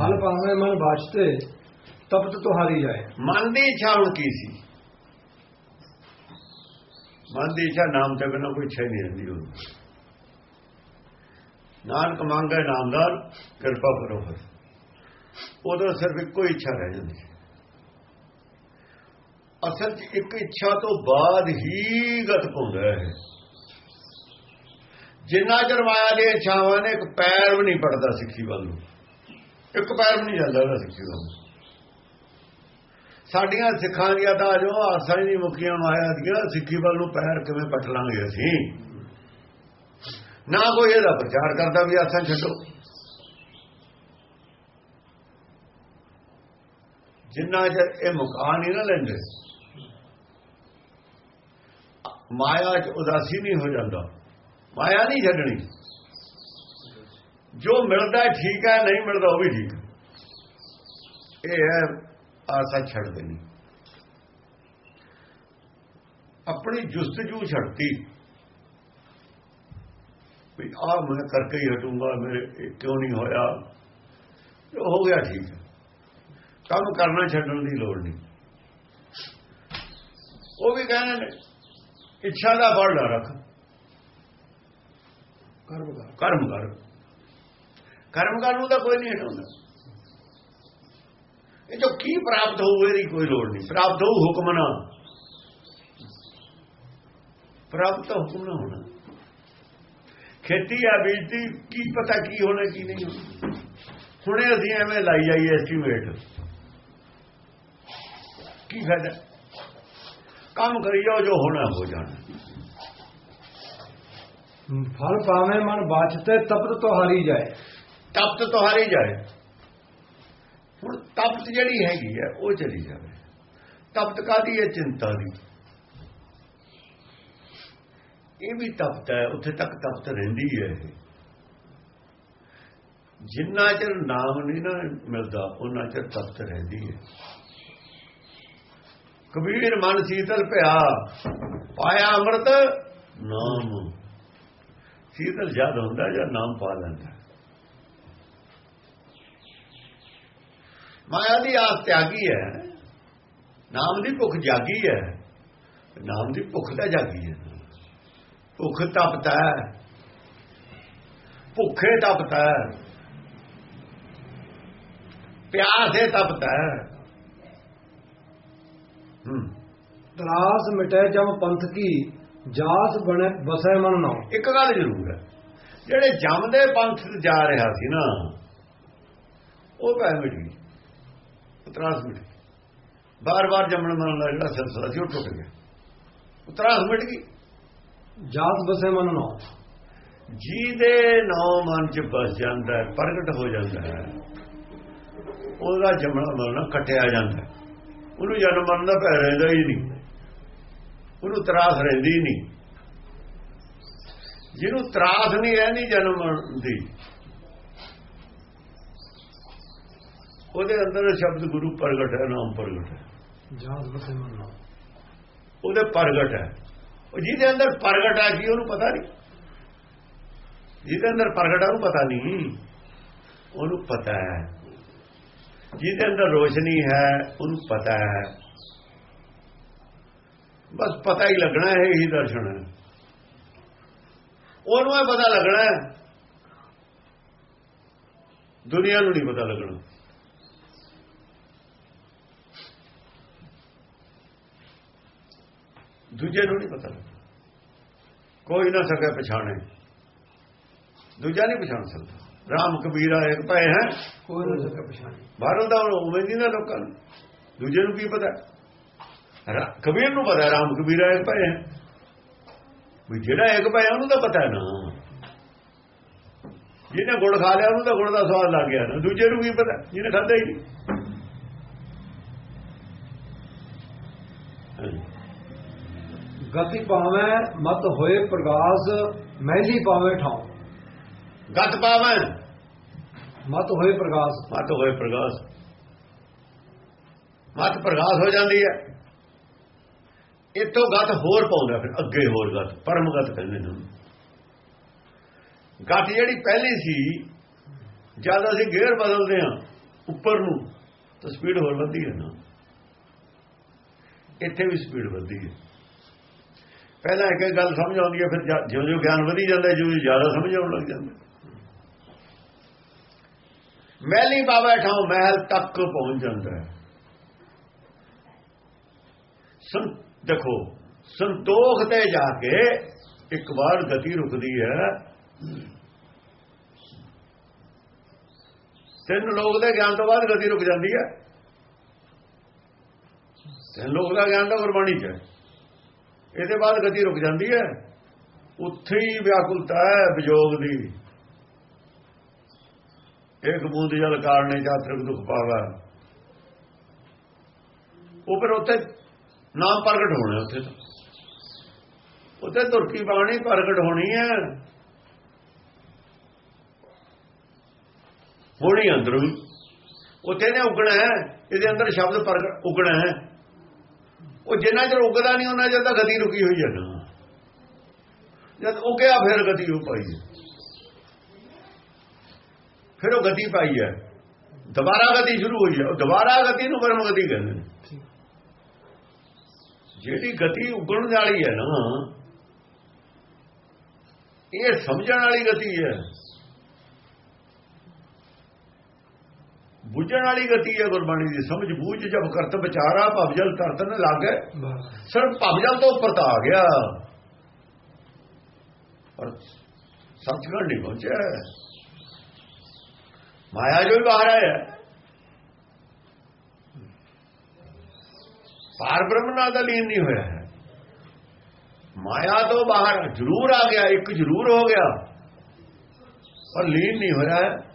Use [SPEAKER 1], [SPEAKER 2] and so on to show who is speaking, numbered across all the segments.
[SPEAKER 1] ਫਲ ਪਾਵੇਂ, ਮਨ ਬਾਚਤੇ, ਤਪਤ ਤੁਹਾਰੀ ਜਾਏ।
[SPEAKER 2] ਮਨ ਦੀ ਇੱਛਾ ਹੁਣ ਕੀ ਸੀ? ਮਨ ਦੀ ਇੱਛਾ ਨਾਮ ਤੋਂ ਬਿਨਾਂ ਕੋਈ ਇੱਛਾ ਹੀ ਨਹੀਂ ਰਹਿੰਦੀ ਉਹ ਨਾਨਕ ਮੰਗੇ ਨਾਮਦਾਰ, ਕਿਰਪਾ ਕਰੋ ਫਿਰ ਉਦੋਂ ਸਿਰਫ ਇੱਕੋ ਹੀ ਇੱਛਾ ਰਹਿ ਜਾਂਦੀ ਅਸਲ 'ਚ ਇੱਕ ਇੱਛਾ ਤੋਂ ਬਾਅਦ ਹੀ ਗਤ ਪਾਉਂਦਾ ਹੈ। ਜਿੰਨਾ ਚਿਰ ਮਾਇਆ ਦੀਆਂ ਇੱਛਾਵਾਂ ਨੇ, ਇੱਕ ਪੈਰ ਵੀ ਨਹੀਂ ਪੜਦਾ ਸਿੱਖੀ ਵੱਲ ਨੂੰ। ਇੱਕ ਪੈਰ ਵੀ ਨਹੀਂ ਜਾਂਦਾ ਇਹਦਾ ਸਿੱਖੀ ਵੱਲ ਸਾਡੀਆਂ ਸਿੱਖਾਂ ਦੀਆਂ ਤਾਂ ਜੋ ਆਸਾਂ ਹੀ ਨਹੀਂ ਮੁੱਕੀਆਂ ਮਾਇਆ ਦੀਆਂ ਸਿੱਖੀ ਵੱਲ ਨੂੰ ਪੈਰ ਕਿਵੇਂ ਪਟ ਲਾਂਗੇ ਅਸੀਂ? ਨਾ ਕੋਈ ਇਹਦਾ ਪ੍ਰਚਾਰ ਕਰਦਾ ਵੀ ਆਸਾਂ ਛੱਡੋ। ਜਿੰਨਾ ਚਿਰ ਇਹ ਮੁਕਾ ਨਹੀਂ ਨਾ ਲੈਂਦੇ, ਮਾਇਆ 'ਚ ਉਦਾਸੀ ਨਹੀਂ ਹੋ ਜਾਂਦਾ। ਮਾਇਆ ਨਹੀਂ ਛੱਡਣੀ। ਜੋ ਮਿਲਦਾ ਠੀਕ ਹੈ ਨਹੀਂ ਮਿਲਦਾ ਉਹ ਵੀ ਠੀਕ ਹੈ। ਇਹ ਹੈ ਆਸਾ ਛੱਡ ਦੇਣੀ। ਆਪਣੀ ਜੁਸਤਜੂ ਛੱਡਤੀ। ਵੀ ਆ ਮੈਂ ਕਰਕੇ ਹੀ ਹਟੂੰਗਾ ਮੇਰੇ ਕਿਉਂ ਨਹੀਂ ਹੋਇਆ? ਜੋ ਹੋ ਗਿਆ ਠੀਕ। ਹੈ ਕੰਮ ਕਰਨਾ ਛੱਡਣ ਦੀ ਲੋੜ ਨਹੀਂ। ਉਹ ਵੀ ਕਹਿੰਦੇ ਨੇ ਇੱਛਾ ਦਾ ਫਲ ਨਾ ਰੱਖ।
[SPEAKER 1] ਕਰਮ ਕਰ।
[SPEAKER 2] ਕਰਮ ਕਰ। ਕਰਮ ਕਰਨ ਨੂੰ ਤਾਂ ਕੋਈ ਨਹੀਂ ਹਟਾਉਂਦਾ। ਇਹ ਜੋ ਕੀ ਪ੍ਰਾਪਤ ਹੋਊ, ਇਹਦੀ ਕੋਈ ਲੋੜ ਨਹੀਂ। ਪ੍ਰਾਪਤ ਹੋਊ ਹੁਕਮ ਨਾ ਪ੍ਰਾਪਤ ਹੁਕਮ ਨਾ ਹੋਣਾ। ਖੇਤੀ ਆ ਬੀਜਦੀ ਕੀ ਪਤਾ ਕੀ ਹੋਣਾ, ਕੀ ਨਹੀਂ ਹੋਣਾ। ਹੁਣੇ ਅਸੀਂ ਐਵੇਂ ਲਾਈ ਜਾਈਏ ਐਸਟੀਮੇਟ ਕੀ ਫਾਇਦਾ? ਕੰਮ ਕਰੀ ਜਾਓ, ਜੋ ਹੋਣਾ ਹੋ ਜਾਣਾ।
[SPEAKER 1] ਫਲ ਪਾਵੇਂ ਮਨ ਬਾਚਤੇ, ਤਪਤ ਹਾਰੀ ਜਾਏ।
[SPEAKER 2] ਤਪਤ ਤੁਹਾਰੀ ਜਾਏ। ਹੁਣ ਤਪਤ ਜਿਹੜੀ ਹੈਗੀ ਹੈ, ਉਹ ਚਲੀ ਜਾਵੇ। ਤਪਤ ਕਾਦੀ ਹੈ? ਚਿੰਤਾ ਦੀ। ਇਹ ਵੀ ਤਪਤ ਹੈ, ਉੱਥੇ ਤੱਕ ਤਪਤ ਰਹਿੰਦੀ ਹੈ ਇਹ। ਜਿੰਨਾ ਚਿਰ ਨਾਮ ਨਹੀਂ ਨਾ ਮਿਲਦਾ, ਉਹਨਾਂ ਚਿਰ ਤਪਤ ਰਹਿੰਦੀ ਹੈ। ਕਬੀਰ ਮਨ ਸੀਤਲ ਭਿਆ ਪਾਇਆ ਅੰਮ੍ਰਿਤ, ਨਾਮ। ਸੀਤਲ ਜਦ ਹੁੰਦਾ ਜਾਂ ਨਾਮ ਪਾ ਲੈਂਦਾ? ਮਾਇਆ ਦੀ ਆਸ ਤਿਆਗੀ ਹੈ। ਨਾਮ ਦੀ ਭੁੱਖ ਜਾਗੀ ਹੈ। ਨਾਮ ਦੀ ਭੁੱਖ ਤਾਂ ਜਾਗੀ ਹੈ। ਭੁੱਖ ਤਪਤਾ ਹੈ। ਭੁੱਖੇ ਤਪਤਾ ਹੈ। ਪਿਆਸੇ ਤਪਤਾ ਹੈ। ਹੂੰ।
[SPEAKER 1] ਤਰਾਸ ਮਿਟੈ ਜਮ ਪੰਥ ਕੀ ਜਾਸ ਬਣੇ ਬਸੈ ਮਨ ਨਾਉ।
[SPEAKER 2] ਇੱਕ ਗੱਲ ਜ਼ਰੂਰ ਹੈ। ਜਿਹੜੇ ਜੰਮਦੇ ਪੰਥ ਤੇ ਜਾ ਰਿਹਾ ਸੀ ਨਾ ਉਹ ਪੈ ਮਿਟ। ਗਈ ਉਤਰਾਸ ਮਿਟ ਗਈ। ਬਾਰ-ਬਾਰ ਜੰਮਣ ਮਰਨ ਦਾ ਜਿਹੜਾ ਸਿਲਸਿਲਾ ਸੀ ਉਹ ਟੁੱਟ ਗਿਆ। ਉਤਰਾਸ ਮਿਟ ਗਈ।
[SPEAKER 1] ਜਾਸ ਬਸੈ ਮਨ ਨਾਉ
[SPEAKER 2] ਜਿਹਦੇ ਨੌ ਮਨ ਚ ਬਸ ਜਾਂਦਾ ਹੈ ਪ੍ਰਗਟ ਹੋ ਜਾਂਦਾ ਹੈ ਉਹਦਾ ਜੰਮਣਾ ਮਰਨਾ ਕਟਿਆ ਜਾਂਦਾ। ਉਹਨੂੰ ਜਨਮ ਮਰਨ ਦਾ ਭੈ ਰਹਿੰਦਾ ਹੀ ਨਹੀਂ। ਉਹਨੂੰ ਤਰਾਸ ਰਹਿੰਦੀ ਨਹੀਂ। ਜਿਹਨੂੰ ਤਰਾਸ ਨਹੀਂ ਰਹਿੰਦੀ ਜਨਮ ਮਰਨ ਦੀ। ਉਹਦੇ ਅੰਦਰ ਸ਼ਬਦ ਗੁਰੂ ਪ੍ਰਗਟ ਹੈ ਨਾਮ ਪ੍ਰਗਟ ਹੈ।
[SPEAKER 1] ਜਾਸ ਬਸੈ ਮਨ
[SPEAKER 2] ਉਹਦੇ ਪ੍ਰਗਟ ਹੈ। ਉਹ ਜਿਹਦੇ ਅੰਦਰ ਪ੍ਰਗਟ ਹੈ ਕੀ ਉਹਨੂੰ ਪਤਾ ਨਹੀਂ। ਜਿਹਦੇ ਅੰਦਰ ਪ੍ਰਗਟ ਹੈ ਉਹਨੂੰ ਪਤਾ ਨਹੀਂ। ਉਹਨੂੰ ਪਤਾ ਹੈ। ਜਿਹਦੇ ਅੰਦਰ ਰੋਸ਼ਨੀ ਹੈ ਉਹਨੂੰ ਪਤਾ ਹੈ। ਬਸ ਪਤਾ ਹੀ ਲੱਗਣਾ ਹੈ ਇਹੀ ਦਰਸ਼ਨ ਹੈ। ਉਹਨੂੰ ਇਹ ਪਤਾ ਲੱਗਣਾ ਹੈ। ਦੁਨੀਆ ਨੂੰ ਨਹੀਂ ਪਤਾ ਲੱਗਣਾ। ਦੂਜੇ ਨੂੰ ਨਹੀਂ ਪਤਾ ਕੋਈ ਨਾ ਸਕੇ ਪਛਾਣੇ। ਦੂਜਾ ਨਹੀਂ ਪਛਾਣ ਸਕਦਾ। ਰਾਮ ਕਬੀਰਾ ਇੱਕ ਪਏ ਹੈ।
[SPEAKER 1] ਕੋਈ ਨਾ ਸਕੇ ਪਛਾਣੀ।
[SPEAKER 2] ਬਾਹਰੋਂ ਦਾ ਉਵੇਂ ਨਹੀਂ ਨਾ ਲੋਕਾਂ ਨੂੰ। ਦੂਜੇ ਨੂੰ ਕੀ ਪਤਾ? ਕਬੀਰ ਨੂੰ ਪਤਾ ਰਾਮ ਕਬੀਰਾ ਇੱਕ ਪਏ ਹੈ। ਵੀ ਜਿਹੜਾ ਇੱਕ ਪਏ ਉਹਨੂੰ ਤਾਂ ਪਤਾ ਨਾ। ਜਿਹਨੇ ਗੁੜ ਖਾ ਲਿਆ ਉਹਨੂੰ ਤਾਂ ਗੁੜ ਦਾ ਸਵਾਦ ਲੱਗ ਗਿਆ ਨਾ। ਦੂਜੇ ਨੂੰ ਕੀ ਪਤਾ? ਜਿਹਨੇ ਖਾਦਾ ਹੀ ਨਹੀਂ।
[SPEAKER 1] ਗਤੀ ਪਾਵੇਂ ਮਤ ਹੋਏ ਪ੍ਰਗਾਸ ਮਹਿਲੀ ਪਾਵੇਂ ਠਾਉ।
[SPEAKER 2] ਗਤ ਪਾਵੈ
[SPEAKER 1] ਮਤ ਹੋਏ ਪ੍ਰਗਾਸ।
[SPEAKER 2] ਮਤ ਹੋਏ ਪ੍ਰਗਾਸ। ਮਤ ਪ੍ਰਗਾਸ ਹੋ ਜਾਂਦੀ ਹੈ। ਇਤੋਂ ਗਤ ਹੋਰ ਪਾਉਂਦਾ ਫਿਰ ਅੱਗੇ ਹੋਰ ਗਤ ਪਰਮ ਗਤ ਕਹਿੰਦੇ ਨੇ। ਗਤ ਜਿਹੜੀ ਪਹਿਲੀ ਸੀ ਜਦ ਅਸੀਂ ਗੇਅਰ ਬਦਲਦੇ ਹਾਂ ਉੱਪਰ ਨੂੰ ਤਾਂ ਸਪੀਡ ਹੋਰ ਵੱਧਦੀ ਹੈ ਨਾ। ਇੱਥੇ ਵੀ ਸਪੀਡ ਵੱਧਦੀ ਹੈ। ਪਹਿਲਾਂ ਇੱਕ ਇੱਕ ਗੱਲ ਸਮਝ ਆਉਂਦੀ ਹੈ, ਫਿਰ ਜਾ- ਜਿਉਂ ਜਿਉਂ ਗਿਆਨ ਵਧੀ ਜਾਂਦਾ ਜਿਉਂ ਜਿਉਂ ਜ਼ਿਆਦਾ ਸਮਝ ਆਉਣ ਲੱਗ ਜਾਂਦਾ ਮਹਿਲੀ ਬਾਬਾ ਠਾਉ, ਮਹਿਲ ਤੱਕ ਪਹੁੰਚ ਜਾਂਦਾ ਹੈ। ਸੰ ਦੇਖੋ, ਸੰਤੋਖ ਤੇ ਜਾ ਕੇ ਇੱਕ ਵਾਰ ਗਤੀ ਰੁਕਦੀ ਹੈ। ਤਿੰਨ ਲੋਕ ਦੇ ਗਿਆਨ ਤੋਂ ਬਾਅਦ ਗਤੀ ਰੁਕ ਜਾਂਦੀ ਹੈ। ਤਿੰਨ ਲੋਕ ਦਾ ਗਿਆਨ ਤਾਂ ਗੁਰਬਾਣੀ ਚ ਹੈ। ਇਹਦੇ ਬਾਅਦ ਗਤੀ ਰੁਕ ਜਾਂਦੀ ਹੈ। ਉੱਥੇ ਹੀ ਵਿਆਕੁਲਤਾ ਹੈ ਵਿਜੋਗ ਦੀ। ਇੱਕ ਬੂੰਦ ਜਲ ਕਾਰਨੇ ਚਾਤਰਕ ਦੁਖ ਪਾਵਾ। ਉਹ ਫਿਰ ਉੱਥੇ ਨਾਮ ਪ੍ਰਗਟ ਹੋਣਾ ਉੱਥੇ ਤਾਂ। ਉੱਥੇ ਤੁਰਕੀ ਬਾਣੀ ਪ੍ਰਗਟ ਹੋਣੀ ਹੈ। ਹੋਣੀ ਅੰਦਰੋਂ ਹੀ ਉੱਥੇ ਨੇ ਉਗਣਾ ਹੈ, ਇਹਦੇ ਅੰਦਰ ਸ਼ਬਦ ਪ੍ਰਗਟ, ਉਗਣਾ ਹੈ। ਉਹ ਜਿੰਨਾ ਚਿਰ ਉੱਗਦਾ ਨਹੀਂ, ਉਹਨਾਂ ਚਿਰ ਤਾਂ ਗਤੀ ਰੁਕੀ ਹੋਈ ਹੈ ਨਾ। ਜਦ ਉੱਗਿਆ, ਫਿਰ ਗਤੀ ਹੋ ਪਾਈ ਫਿਰ ਉਹ ਗਤੀ ਪਾਈ ਹੈ ਦੁਬਾਰਾ ਗਤੀ ਸ਼ੁਰੂ ਹੋਈ ਹੈ ਉਹ ਦੁਬਾਰਾ ਗਤੀ ਨੂੰ ਪਰਮ ਗਤੀ ਕਹਿੰਦੇ ਨੇ। ਜਿਹੜੀ ਗਤੀ ਉੱਗਣ ਵਾਲੀ ਹੈ ਨਾ, ਇਹ ਸਮਝਣ ਵਾਲੀ ਗਤੀ ਹੈ ਬੁੱਝਣ ਵਾਲੀ ਗਤੀ ਹੈ ਗੁਰਬਾਣੀ ਦੀ ਸਮਝ ਬੂਝ ਜਬ ਕਰਤ ਵਿਚਾਰਾ ਭਵਜਲ ਤਰਤਨ ਲਾਗੇ। ਸਿਰਫ ਭਵਜਲ ਤੋਂ ਉੱਪਰ ਤਾਂ ਆ ਗਿਆ। ਪਰ ਸੱਚਖੰਡ ਨਹੀਂ ਪਹੁੰਚਿਆ। ਮਾਇਆ ਜੋ ਹੀ ਬਾਹਰ ਆਇਆ। ਪਾਰ ਬ੍ਰਹਮ ਨਾਲ ਦਾ ਲੀਨ ਨਹੀਂ ਹੋਇਆ। ਹੈ ਮਾਇਆ ਤੋਂ ਬਾਹਰ ਜ਼ਰੂਰ ਆ ਗਿਆ ਇੱਕ ਜ਼ਰੂਰ ਹੋ ਗਿਆ। ਪਰ ਲੀਨ ਨਹੀਂ ਹੋਇਆ। ਹੈ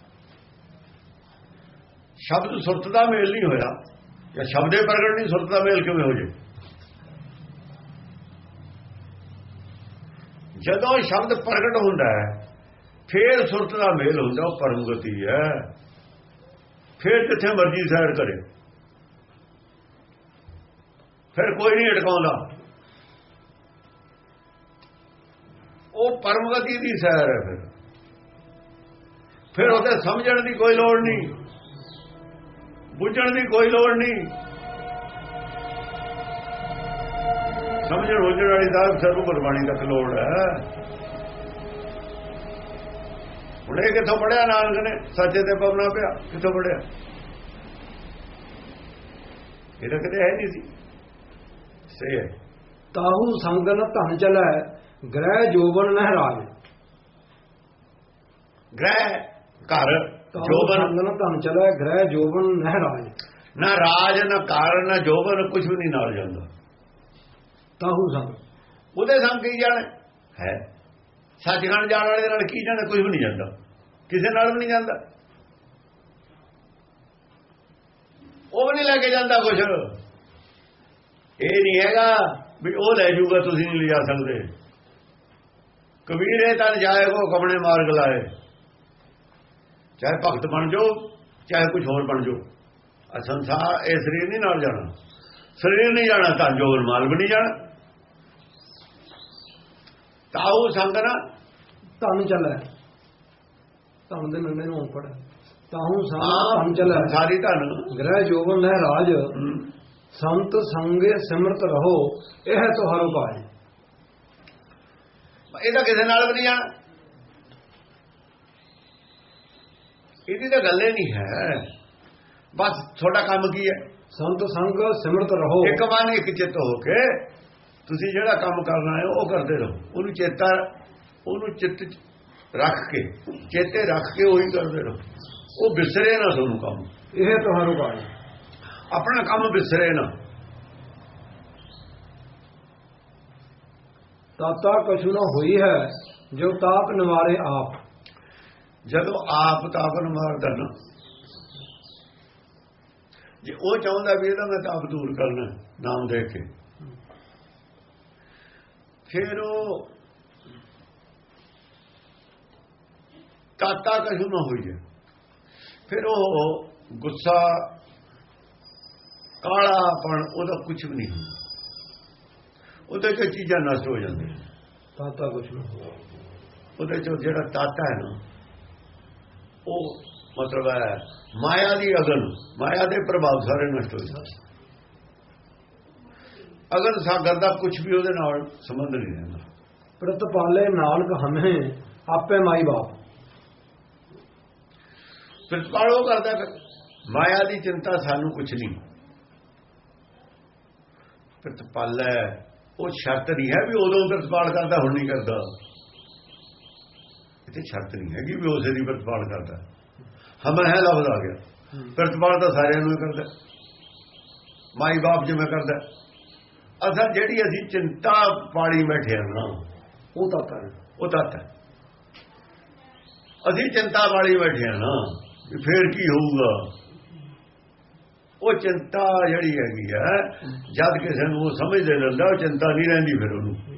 [SPEAKER 2] ਸ਼ਬਦ ਸੁਰਤ ਦਾ ਮੇਲ ਨਹੀਂ ਹੋਇਆ। ਜਾਂ ਸ਼ਬਦੇ ਪ੍ਰਗਟ ਨਹੀਂ, ਸੁਰਤ ਦਾ ਮੇਲ ਕਿਵੇਂ ਹੋ ਜੇ? ਜਦੋਂ ਸ਼ਬਦ ਪ੍ਰਗਟ ਹੁੰਦਾ ਹੈ, ਫੇਰ ਸੁਰਤ ਦਾ ਮੇਲ ਹੁੰਦਾ, ਉਹ ਪਰਮਗਤੀ ਹੈ। ਫੇਰ ਜਿੱਥੇ ਮਰਜ਼ੀ ਸੈਰ ਕਰੇ। ਫਿਰ ਕੋਈ ਨਹੀਂ ਅਟਕਾਉਂਦਾ। ਉਹ ਪਰਮਗਤੀ ਦੀ ਸੈਰ ਹੈ ਫਿਰ। ਫਿਰ ਉਹਦੇ ਸਮਝਣ ਦੀ ਕੋਈ ਲੋੜ ਨਹੀਂ। ਬੁੱਝਣ ਦੀ ਕੋਈ ਲੋੜ ਨਹੀਂ। ਸਮਝਣ ਬੁੱਝਣ ਵਾਲੀ ਦਾ ਸਰਬ ਗੁਰਬਾਣੀ ਤੱਕ ਲੋੜ ਹੈ। ਇਹ ਕਿੱਥੋਂ ਪੜਿਆ ਨਾਨਕ ਨੇ? ਸੱਚੇ ਤੇ ਪਵਨਾ ਪਿਆ। ਕਿੱਥੋਂ ਪੜਿਆ ਇਹ ਤਾਂ ਕਿਤੇ ਹੈ ਨਹੀਂ ਸੀ। ਸਹੀ ਹੈ।
[SPEAKER 1] ਤਾਹੂ ਸੰਗਨ ਧਨ ਚਲੈ ਗ੍ਰਹਿ ਜੋਬਨ ਨਹਿਰਾਜ।
[SPEAKER 2] ਗ੍ਰਹਿ ਘਰ। ਜੋਬਨ
[SPEAKER 1] ਸੰਗਨ ਧਨ ਚਲੈ ਗ੍ਰਹਿ ਜੋਬਨ ਨਹਿਰਾਜ
[SPEAKER 2] ਨਾ ਰਾਜ ਨਾ ਕਾਰਨ ਨਾ ਜੋਬਨ ਕੁਝ ਵੀ ਨਹੀਂ ਨਾਲ ਜਾਂਦਾ।
[SPEAKER 1] ਤਾਹੂ ਸੰਗ।
[SPEAKER 2] ਉਹਦੇ ਸੰਗ ਕੀ ਜਾਣ? ਹੈ। ਸੱਚਖੰਡ ਜਾਣ ਵਾਲੇ ਨਾਲ ਕੀ ਜਾਣਾ? ਕੁਝ ਵੀ ਨਹੀਂ ਜਾਂਦਾ। ਕਿਸੇ ਨਾਲ ਵੀ ਨਹੀਂ ਜਾਂਦਾ। ਉਹ ਵੀ ਨਹੀਂ ਲੈ ਕੇ ਜਾਂਦਾ ਕੁਝ ਇਹ ਨਹੀਂ ਹੈਗਾ ਵੀ ਉਹ ਲੈ ਜਾਊਗਾ ਤੁਸੀਂ ਨਹੀਂ ਲਿਜਾ ਸਕਦੇ। ਕਬੀਰੇ ਤਨ ਜਾਏਗੋ ਕਮਣੇ ਮਾਰਗ ਲਾਏ। ਚਾਹੇ ਭਗਤ ਬਣ ਜਾਓ ਚਾਹੇ ਕੁਝ ਹੋਰ ਬਣ ਜਾਓ। ਆ ਸੰਸਾਰ ਇਹ ਸਰੀਰ ਨਹੀਂ ਨਾਲ ਜਾਣਾ। ਸਰੀਰ ਨਹੀਂ ਜਾਣਾ ਤਾਂ ਜੋਗਨ ਮਾਲ ਵੀ ਨਹੀਂ ਜਾਣਾ। ਤਾਉ ਸੰਗਨਾ
[SPEAKER 1] ਧਨ ਚਲੈ ਧਨ ਦੇ ਨੰਨੇ ਨੂੰ ਪੜ ਤਾਹੂ ਧਨ ਚਲੈ
[SPEAKER 2] ਸਾਰੀ ਧਨ।
[SPEAKER 1] ਗ੍ਰਹਿ ਜੋਬਨ ਨਹਿਰਾਜ
[SPEAKER 2] ਹਮ,
[SPEAKER 1] ਸੰਤ ਸੰਗੇ ਸਿਮਰਤ ਰਹੋ ਇਹ ਤੋਂ ਹਰ ਉਪਾਏ
[SPEAKER 2] ਇਹ ਤਾਂ ਕਿਸੇ ਨਾਲ ਵੀ ਨਹੀਂ ਜਾਣਾ। ਇਹਦੀ ਤਾਂ ਗੱਲ ਹੀ ਨਹੀਂ ਹੈ। ਬਸ ਤੁਹਾਡਾ ਕੰਮ ਕੀ ਹੈ?
[SPEAKER 1] ਸੰਤ ਸੰਗ ਸਿਮਰਤ ਰਹੋ।
[SPEAKER 2] ਇੱਕ ਮਨ ਇੱਕ ਚਿੱਤ ਹੋ ਕੇ ਤੁਸੀਂ ਜਿਹੜਾ ਕੰਮ ਕਰਨਾ ਹੈ ਉਹ ਕਰਦੇ ਰਹੋ। ਉਹਨੂੰ ਚੇਤਾ ਉਹਨੂੰ ਚਿੱਤ ਰੱਖ ਕੇ ਚੇਤੇ ਰੱਖ ਕੇ ਉਹੀ ਕਰਦੇ ਰਹੋ। ਉਹ ਵਿਸਰੇ ਨਾ ਤੁਹਾਨੂੰ ਕੰਮ।
[SPEAKER 1] ਇਹ ਤੋਂ ਹਰ ਉਪਾਏ
[SPEAKER 2] ਆਪਣਾ ਕੰਮ ਵਿਸਰੇ ਨਾ।
[SPEAKER 1] ਤਾਤਾ ਕਛੂ ਨਾ ਹੋਈ ਹੈ ਜੋ ਤਾਪ ਨਿਵਾਰੇ ਆਪ।
[SPEAKER 2] ਜਦੋਂ ਆਪ ਤਾਪਨ ਮਾਰਦਾ ਨਾ ਜੇ ਉਹ ਚਾਹੁੰਦਾ ਵੀ ਇਹਦਾ ਮੈਂ ਤਾਪ ਦੂਰ ਕਰਨਾ ਨਾਮ ਦੇ ਕੇ ਫਿਰ ਉਹ ਤਾਤਾ ਕਸ਼ੂ ਨਾ ਹੋਈ ਹੈ ਫਿਰ ਉਹ ਗੁੱਸਾ ਕਾਲਾਪਣ ਉਹਦਾ ਕੁਝ ਵੀ ਨਹੀਂ ਹੁੰਦਾ। ਉਹਦੇ ਚ ਚੀਜ਼ਾਂ ਨਸ਼ਟ ਹੋ ਜਾਂਦੀਆਂ।
[SPEAKER 1] ਤਾਤਾ ਕਛੂ ਨਾ ਹੋਈ
[SPEAKER 2] ਉਹਦੇ ਚੋਂ ਜਿਹੜਾ ਤਾਤਾ ਹੈ ਨਾ ਉਹ ਮਤਲਬ ਹੈ ਮਾਇਆ ਦੀ ਅਗਨ ਮਾਇਆ ਦੇ ਪ੍ਰਭਾਵ ਸਾਰੇ ਨਸ਼ਟ ਹੋ ਜਾਂਦੇ ਅਗਨ ਸਾਗਰ ਦਾ ਕੁਝ ਵੀ ਉਹਦੇ ਨਾਲ ਸੰਬੰਧ ਨਹੀਂ ਰਹਿੰਦਾ।
[SPEAKER 1] ਪ੍ਰਤਪਾਲੇ ਨਾਨਕ ਹਮੇ ਆਪੇ ਮਾਈ ਬਾਪ।
[SPEAKER 2] ਪ੍ਰਤਪਾਲ ਕਰਦਾ ਮਾਇਆ ਦੀ ਚਿੰਤਾ ਸਾਨੂੰ ਕੁਝ ਨਹੀਂ। ਪ੍ਰਤਪਾਲ ਉਹ ਸ਼ਰਤ ਨਹੀਂ ਹੈ ਵੀ ਉਦੋਂ ਪ੍ਰਤਪਾਲ ਕਰਦਾ ਹੁਣ ਨਹੀਂ ਕਰਦਾ। ਇਹ ਸ਼ਰਤ ਨਹੀਂ ਹੈਗੀ ਵੀ ਉਸੇ ਦੀ ਪ੍ਰਤਪਾਲ ਕਰਦਾ। ਹਮ ਹੈ ਲਫ਼ਜ਼ ਆ ਗਿਆ। ਪ੍ਰਤਪਾਲ ਤਾਂ ਸਾਰਿਆਂ ਨੂੰ ਕਰਦਾ। ਮਾਈ ਬਾਪ ਜਿਵੇਂ ਕਰਦਾ। ਅਸਲ ਜਿਹੜੀ ਅਸੀਂ ਚਿੰਤਾ ਪਾੜੀ ਬੈਠੇ ਹਾਂ ਨਾ,
[SPEAKER 1] ਉਹ ਤਾਂ ਕਰ
[SPEAKER 2] ਉਹ ਤੱਤ ਹੈ ਅਸੀਂ ਚਿੰਤਾ ਵਾਲੀ ਬੈਠੇ ਹਾਂ ਨਾ, ਵੀ ਫੇਰ ਕੀ ਹੋਊਗਾ? ਉਹ ਚਿੰਤਾ ਜਿਹੜੀ ਹੈਗੀ ਹੈ ਜਦ ਕਿਸੇ ਨੂੰ ਉਹ ਸਮਝ ਦੇ ਲੈਂਦਾ, ਉਹ ਚਿੰਤਾ ਨਹੀਂ ਰਹਿੰਦੀ ਫਿਰ ਉਹਨੂੰ।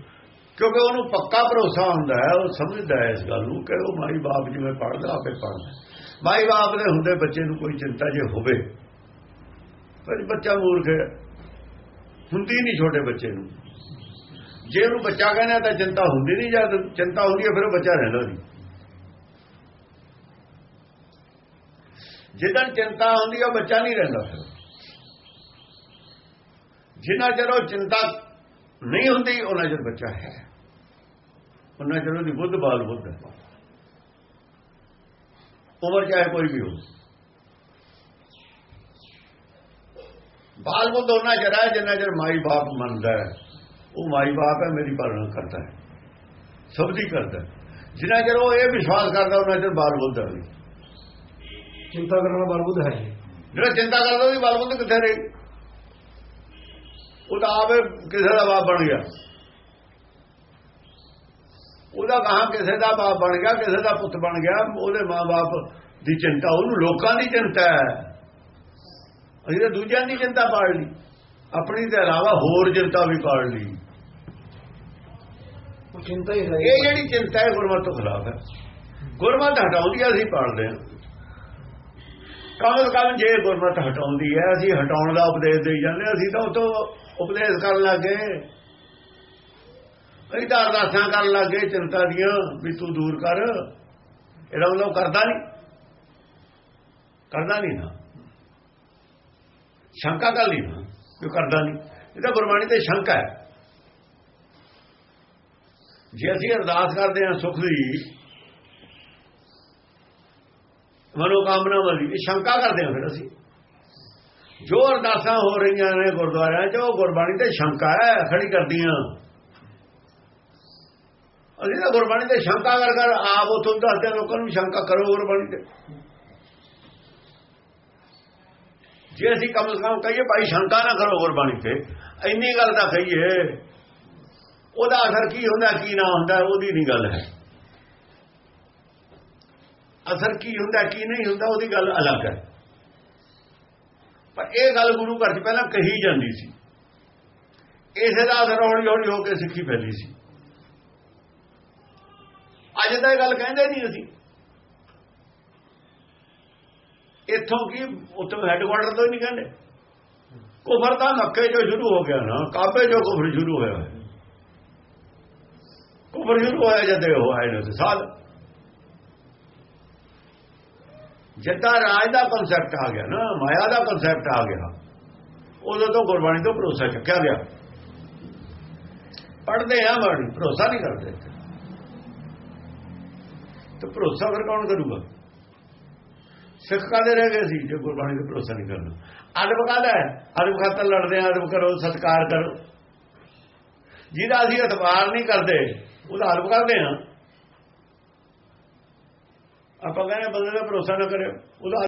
[SPEAKER 2] ਕਿਉਂਕਿ ਉਹਨੂੰ ਪੱਕਾ ਭਰੋਸਾ ਹੁੰਦਾ ਹੈ, ਉਹ ਸਮਝਦਾ ਹੈ ਇਸ ਗੱਲ ਨੂੰ ਕਿ ਉਹ ਮਾਈ ਬਾਪ ਜਿਵੇਂ ਪੜਦਾ ਆਪੇ ਪੜਦਾ ਮਾਈ ਬਾਪ ਦੇ ਹੁੰਦੇ ਬੱਚੇ ਨੂੰ ਕੋਈ ਚਿੰਤਾ ਜੇ ਹੋਵੇ, ਪਰ ਬੱਚਾ ਮੂਰਖ ਹੈ। ਹੁੰਦੀ ਨਹੀਂ ਛੋਟੇ ਬੱਚੇ ਨੂੰ। ਜੇ ਉਹਨੂੰ ਬੱਚਾ ਕਹਿੰਦਾ ਤਾਂ ਚਿੰਤਾ ਹੁੰਦੀ ਨਹੀਂ, ਜਦ ਚਿੰਤਾ ਹੁੰਦੀ ਹੈ, ਫਿਰ ਉਹ ਬੱਚਾ ਰਹਿੰਦਾ ਨਹੀਂ। ਜਿੱਦਾਂ ਚਿੰਤਾ ਹੁੰਦੀ ਹੈ, ਉਹ ਬੱਚਾ ਨਹੀਂ ਰਹਿੰਦਾ ਫਿਰ। ਜਿੰਨਾ ਚਿਰ ਉਹ ਚਿੰਤਾ ਨਹੀਂ ਹੁੰਦੀ, ਉਹਨਾਂ ਚਿਰ ਬੱਚਾ ਹੈ। ਉਹਨਾਂ ਚਿਰ ਉਹਦੀ ਬੁੱਧ ਬਾਲ ਬੁੱਧ ਹੈ। ਉਮਰ ਚਾਹੇ ਕੋਈ ਵੀ ਹੋ ਬਾਲ ਬੁੱਧ ਉਹਨਾਂ ਚਿਰ ਹੈ ਜਿੰਨਾ ਚਿਰ ਮਾਈ ਬਾਪ ਮੰਨਦਾ ਹੈ। ਉਹ ਮਾਈ ਬਾਪ ਹੈ ਮੇਰੀ ਪਾਲਣਾ ਕਰਦਾ ਹੈ। ਸਭ ਦੀ ਕਰਦਾ ਹੈ। ਜਿੰਨਾ ਚਿਰ ਉਹ ਇਹ ਵਿਸ਼ਵਾਸ ਕਰਦਾ ਉਹਨਾਂ ਚਿਰ ਬਾਲ ਬੁੱਧ ਹੈ
[SPEAKER 1] ਚਿੰਤਾ ਕਰਨ ਵਾਲਾ ਬਲਬੁੱਧ ਹੈ ਜੀ।
[SPEAKER 2] ਜਿਹੜਾ ਚਿੰਤਾ ਕਰਦਾ ਉਹਦੀ ਬਾਲ ਬੁੱਧ ਕਿੱਥੇ ਰਹੀ? ਉਹ ਤਾਂ ਆਪੇ ਕਿਸੇ ਦਾ ਬਾਪ ਬਣ ਗਿਆ। ਉਹਦਾ ਕਹਾ ਕਿਸੇ ਦਾ ਬਾਪ ਬਣ ਗਿਆ ਕਿਸੇ ਦਾ ਪੁੱਤ ਬਣ ਗਿਆ ਉਹਦੇ ਮਾਂ-ਬਾਪ ਦੀ ਚਿੰਤਾ ਉਹਨੂੰ ਲੋਕਾਂ ਦੀ ਚਿੰਤਾ ਹੈ। ਅਸੀਂ ਤਾਂ ਦੂਜਿਆਂ ਦੀ ਚਿੰਤਾ ਪਾੜ ਲਈ। ਆਪਣੀ ਦੇ ਇਲਾਵਾ ਹੋਰ ਚਿੰਤਾ ਵੀ ਪਾੜ ਲਈ।
[SPEAKER 1] ਉਹ ਚਿੰਤਾ ਹੀ
[SPEAKER 2] ਇਹ
[SPEAKER 1] ਰਹੀ
[SPEAKER 2] ਜਿਹੜੀ ਚਿੰਤਾ ਹੈ ਗੁਰਮਤਿ ਤੋਂ ਖਿਲਾਫ ਹੈ। ਗੁਰਮਤਿ ਹਟਾਉਂਦੀ ਹੈ ਅਸੀਂ ਪਾੜਦੇ ਹਾਂ। ਕਮ ਕਮ ਜੇ ਗੁਰਮਤਿ ਹਟਾਉਂਦੀ ਹੈ ਅਸੀਂ ਹਟਾਉਣ ਦਾ ਉਪਦੇਸ਼ ਦੇਈ ਜਾਂਦੇ ਹਾਂ, ਅਸੀਂ ਤਾਂ ਉਤੋਂ ਉਪਦੇਸ਼ ਕਰਨ ਲੱਗੇ ਕਈ ਤਾਂ ਅਰਦਾਸਾਂ ਕਰਨ ਲੱਗੇ ਚਿੰਤਾ ਦੀਆਂ ਵੀ ਤੂੰ ਦੂਰ ਕਰ। ਇਹਦਾ ਮਤਲਬ ਕਰਦਾ ਨਹੀਂ। ਕਰਦਾ ਨਹੀਂ ਨਾ। ਸ਼ੰਕਾ ਕਰ ਲਈ ਨਾ ਕਿ ਕਰਦਾ ਨਹੀਂ। ਇਹ ਤਾਂ ਗੁਰਬਾਣੀ ਤੇ ਸ਼ੰਕਾ ਹੈ। ਜੇ ਅਸੀਂ ਅਰਦਾਸ ਕਰਦੇ ਹਾਂ ਸੁਖ ਦੀ ਮਨੋ ਕਾਮਨਾ ਵਾਲੀ ਇਹ ਸ਼ੰਕਾ ਕਰਦੇ ਹਾਂ ਫਿਰ ਅਸੀਂ। ਜੋ ਅਰਦਾਸਾਂ ਹੋ ਰਹੀਆਂ ਨੇ ਗੁਰਦੁਆਰਿਆਂ 'ਚ, ਉਹ ਗੁਰਬਾਣੀ ਤੇ ਸ਼ੰਕਾ ਹੈ, ਖੜੀ ਕਰਦੀਆਂ। ਅਸੀਂ ਤਾਂ ਗੁਰਬਾਣੀ ਤੇ ਸ਼ੰਕਾ ਕਰ ਕਰ ਆਪ ਉਥੋਂ ਦੱਸਦੇ ਲੋਕਾਂ ਨੂੰ ਸ਼ੰਕਾ ਕਰੋ ਗੁਰਬਾਣੀ ਤੇ। ਜੇ ਅਸੀਂ ਕਮ ਸੇ ਕਮ ਕਹੀਏ, ਭਾਈ ਸ਼ੰਕਾ ਨਾ ਕਰੋ ਗੁਰਬਾਣੀ ਤੇ। ਇੰਨੀ ਗੱਲ ਤਾਂ ਕਹੀਏ, ਉਹਦਾ ਅਸਰ ਕੀ ਹੁੰਦਾ, ਕੀ ਨਾ ਹੁੰਦਾ, ਉਹਦੀ ਨਹੀਂ ਗੱਲ ਹੈ। ਅਸਰ ਕੀ ਹੁੰਦਾ, ਕੀ ਨਹੀਂ ਹੁੰਦਾ, ਉਹਦੀ ਗੱਲ ਅਲੱਗ ਹੈ। ਪਰ ਇਹ ਗੱਲ ਗੁਰੂ ਘਰ 'ਚ ਪਹਿਲਾਂ ਕਹੀ ਜਾਂਦੀ ਸੀ। ਇਸੇ ਦਾ ਅਸਰ ਹੌਲੀ ਹੌਲੀ ਹੋ ਕੇ ਸਿੱਖੀ ਫੈਲੀ ਸੀ। ਅੱਜ ਤਾਂ ਇਹ ਗੱਲ ਕਹਿੰਦੇ ਨਹੀਂ ਅਸੀਂ। ਇੱਥੋਂ ਕੀ ਉੱਥੋਂ ਹੈੱਡਕੁਆਟਰ ਤੋਂ ਹੀ ਨਹੀਂ ਕਹਿੰਦੇ। ਕੁਫਰ ਤਾਂ ਮੱਕੇ ਜੋ ਸ਼ੁਰੂ ਹੋ ਗਿਆ ਨਾ, ਕਾਬੇ ਜੋ ਕੁਫਰ ਸ਼ੁਰੂ ਹੋਇਆ ਕੁਫਰ ਸ਼ੁਰੂ ਹੋਇਆ ਜਦ ਉਹ ਆਏ ਨੇ ਸਾਲ ਜਿੱਦਾਂ ਰਾਜ ਦਾ ਕਨਸੈਪਟ ਆ ਗਿਆ ਨਾ, ਮਾਇਆ ਦਾ ਕਨਸੈਪਟ ਆ ਗਿਆ, ਉਦੋਂ ਤੋਂ ਗੁਰਬਾਣੀ ਤੋਂ ਭਰੋਸਾ ਚੱਕਿਆ ਗਿਆ। ਪੜਦੇ ਆ ਬਾਣੀ, ਭਰੋਸਾ ਨਹੀਂ ਕਰਦੇ ਤੇ ਭਰੋਸਾ ਫਿਰ ਕੌਣ ਕਰੂਗਾ? ਸਿੱਖ ਕਾਦੇ ਰਹਿ ਗਏ ਸੀ ਜੇ ਗੁਰਬਾਣੀ ਤੇ ਭਰੋਸਾ ਨਹੀਂ ਕਰਨਾ? ਅਦਬ ਕਾਹਦਾ ਹੈ? ਅਦਬ ਖਾਤਰ ਲੜਦੇ ਆ ਅਦਬ ਕਰੋ, ਸਤਕਾਰ ਕਰੋ। ਜਿਹਦਾ ਅਸੀਂ ਇਤਬਾਰ ਨਹੀਂ ਕਰਦੇ, ਉਹਦਾ ਅਦਬ ਕਰਦੇ ਆ। ਆਪਾਂ ਕਹਿੰਦੇ ਬੰਦੇ ਦਾ ਭਰੋਸਾ ਨਾ ਕਰਿਓ ਉਹਦਾ